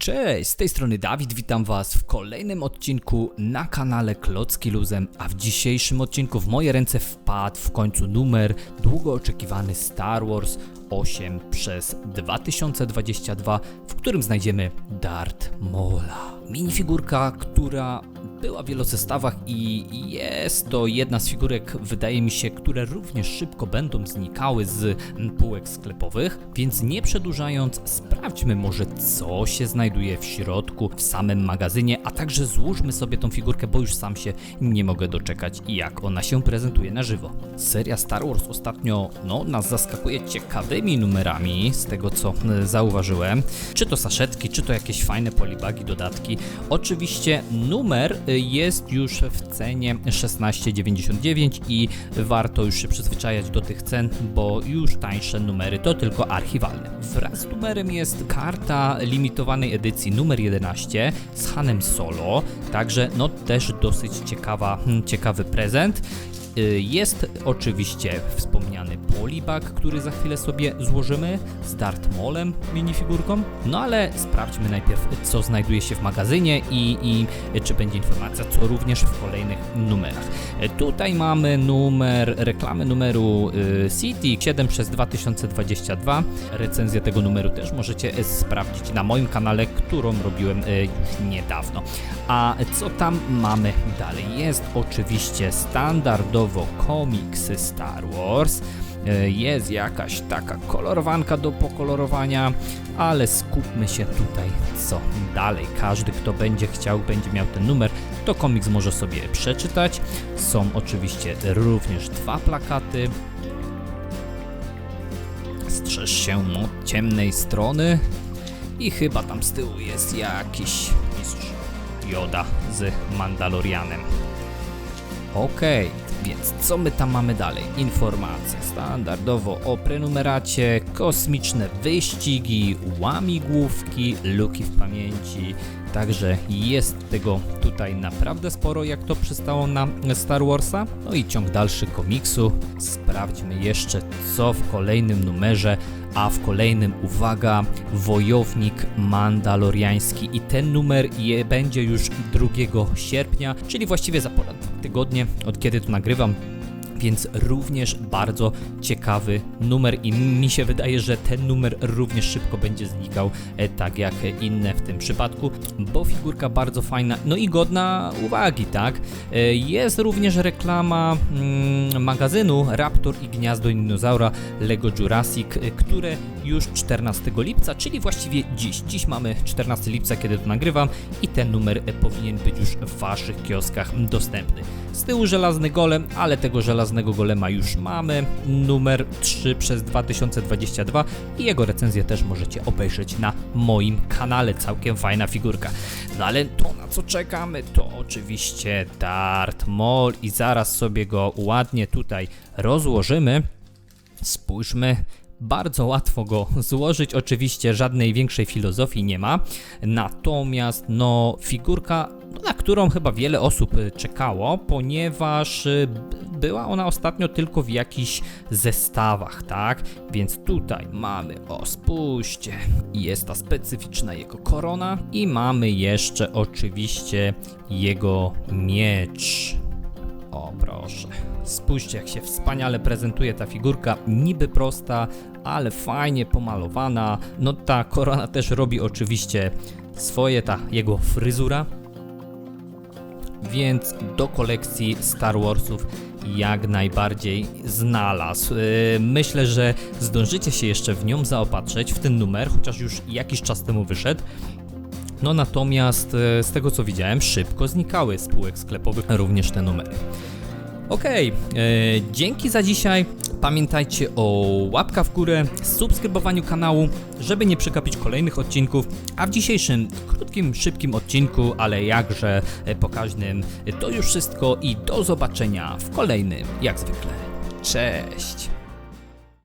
Cześć, z tej strony Dawid, witam Was w kolejnym odcinku na kanale Klocki Luzem, a w dzisiejszym odcinku w moje ręce wpadł w końcu numer długo oczekiwany Star Wars 8 przez 2022, w którym znajdziemy Darth Maula. Minifigurka, która była w wielu zestawach i jest to jedna z figurek, wydaje mi się, które również szybko będą znikały z półek sklepowych, więc nie przedłużając, sprawdźmy może co się znajduje w środku, w samym magazynie, a także złóżmy sobie tą figurkę, bo już sam się nie mogę doczekać jak ona się prezentuje na żywo. Seria Star Wars ostatnio no, nas zaskakuje ciekawymi numerami, z tego co e, zauważyłem. Czy to saszetki, czy to jakieś fajne polibagi, dodatki. Oczywiście numer jest już w cenie 16,99 i warto już się przyzwyczajać do tych cen, bo już tańsze numery to tylko archiwalne. Wraz z numerem jest karta limitowanej edycji numer 11 z Hanem Solo, także no też dosyć ciekawa, hmm, ciekawy prezent. Y, Jest oczywiście wspomniany polibag, który za chwilę sobie złożymy z Darth Maulem minifigurką. No ale sprawdźmy najpierw, co znajduje się w magazynie i, i czy będzie informacja, co również w kolejnych numerach. Y, Tutaj mamy numer, reklamę numeru y, City 7 przez 2022. Recenzję tego numeru też możecie sprawdzić na moim kanale, którą robiłem już niedawno. A co tam mamy dalej? Jest oczywiście standardowo komiks Star Wars. E, Jest jakaś taka kolorowanka do pokolorowania, ale skupmy się tutaj co dalej. Każdy, kto będzie chciał, będzie miał ten numer, to komiks może sobie przeczytać. Są oczywiście również dwa plakaty. Strzeż się od ciemnej strony. I chyba tam z tyłu jest jakiś mistrz Joda z Mandalorianem. Okej, więc co my tam mamy dalej? Informacje standardowo o prenumeracie, kosmiczne wyścigi, łamigłówki, luki w pamięci. Także jest tego tutaj naprawdę sporo, jak to przystało na Star Warsa. No i ciąg dalszy komiksu. Sprawdźmy jeszcze, co w kolejnym numerze a w kolejnym, uwaga, wojownik mandaloriański i ten numer je, będzie już 2 sierpnia, czyli właściwie za ponad tygodnie, od kiedy to nagrywam. Więc również bardzo ciekawy numer i mi się wydaje, że ten numer również szybko będzie znikał, e, tak jak inne w tym przypadku, bo figurka bardzo fajna, no i godna uwagi, tak? E, Jest również reklama mm, magazynu Raptor i Gniazdo Dinozaura Lego Jurassic, e, które już 14 lipca, czyli właściwie dziś. Dziś mamy 14 lipca, kiedy to nagrywam i ten numer powinien być już w Waszych kioskach dostępny. Z tyłu żelazny golem, ale tego żelaznego golema już mamy. Numer 3 przez 2022 i jego recenzję też możecie obejrzeć na moim kanale. Całkiem fajna figurka. No ale to na co czekamy to oczywiście Darth Maul i zaraz sobie go ładnie tutaj rozłożymy. Spójrzmy, bardzo łatwo go złożyć, oczywiście żadnej większej filozofii nie ma, natomiast no figurka, na którą chyba wiele osób czekało, ponieważ była ona ostatnio tylko w jakichś zestawach, tak? Więc tutaj mamy, o spójrzcie, jest ta specyficzna jego korona i mamy jeszcze oczywiście jego miecz. O proszę. Spójrzcie jak się wspaniale prezentuje ta figurka, niby prosta, ale fajnie pomalowana. No ta korona też robi oczywiście swoje, ta jego fryzura. Więc do kolekcji Star Warsów jak najbardziej znalazł. Yy, Myślę, że zdążycie się jeszcze w nią zaopatrzyć, w ten numer, chociaż już jakiś czas temu wyszedł. No natomiast e, z tego co widziałem, szybko znikały z półek sklepowych również te numery. Okej, e, dzięki za dzisiaj. Pamiętajcie o łapka w górę, subskrybowaniu kanału, żeby nie przegapić kolejnych odcinków. A w dzisiejszym krótkim, szybkim odcinku, ale jakże e, pokaźnym, to już wszystko i do zobaczenia w kolejnym, jak zwykle. Cześć!